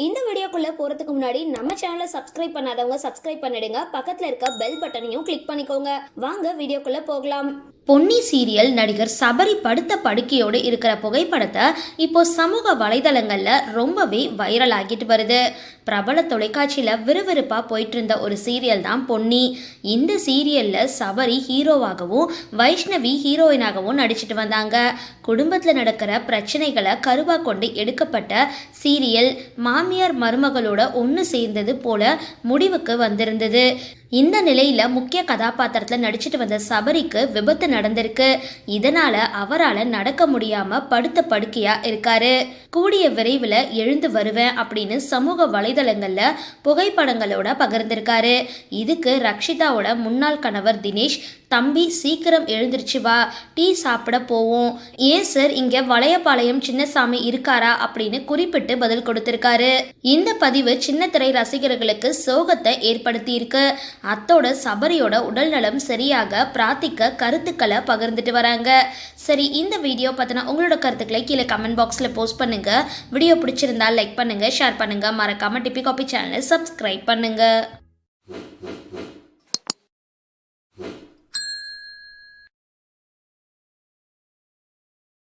இந்த வீடியோக்குள்ள போறதுக்கு முன்னாடி நம்ம சேனலை சப்ஸ்கிரைப் பண்ணாதவங்க சப்ஸ்கிரைப் பண்ணிடுங்க. பக்கத்துல இருக்க பெல் பட்டனையும் கிளிக் பண்ணிக்கோங்க. வாங்க வீடியோக்குள்ள போகலாம். பொன்னி சீரியல் நடிகர் சபரி படுத்த படுக்கையோடு இருக்கிற புகைப்படத்தை இப்போ சமூக வலைதளங்களில் ரொம்பவே வைரல் ஆகிட்டு வருது. பிரபல தொலைக்காட்சியில் விறுவிறுப்பாக போயிட்டு இருந்த ஒரு சீரியல் தான் பொன்னி. இந்த சீரியலில் சபரி ஹீரோவாகவும் வைஷ்ணவி ஹீரோயினாகவும் நடிச்சிட்டு வந்தாங்க. குடும்பத்தில் நடக்கிற பிரச்சனைகளை கருவா கொண்டு எடுக்கப்பட்ட சீரியல் மாமியார் மருமகளோட ஒன்று சேர்ந்தது போல முடிவுக்கு வந்திருந்தது. இந்த நிலையில் முக்கிய கதாபாத்திரத்தில் நடிச்சிட்டு வந்த சபரிக்கு விபத்து நடந்திருக்கு. இதனால அவரால் நடக்க முடியாமல் படுத்த படுக்கையாக இருக்காரு. கூடிய விரைவில் எழுந்து வருவேன் அப்படின்னு சமூக வலை வலைதளங்களில் புகைப்படங்களோட பகிர்ந்திருக்காரு. இதுக்கு ரக்ஷிதாவோட முன்னாள் கணவர் தினேஷ் தம்பி சீக்கிரம் எழுந்திருச்சு வா டீ சாப்பிட போவோம். ஏன் சார் இங்க வளையபாளையம் சின்னசாமி இருக்காரா அப்படின்னு குறிப்பிட்டு பதில் கொடுத்திருக்காரு. இந்த பதிவு சின்ன திரை ரசிகர்களுக்கு சோகத்தை ஏற்படுத்தியிருக்கு. அத்தோட சபரியோட உடல்நலம் சரியாக பிரார்த்திக்க கருத்துக்களை பகிர்ந்துட்டு வராங்க. சரி இந்த வீடியோ பத்தின உங்களோட கருத்துக்களை கீழே கமெண்ட் பாக்ஸில் போஸ்ட் பண்ணுங்க. வீடியோ பிடிச்சிருந்தா லைக் பண்ணுங்க ஷேர் பண்ணுங்க. மறக்காம டிபி காபி சேனலை சப்ஸ்கிரைப் பண்ணுங்க.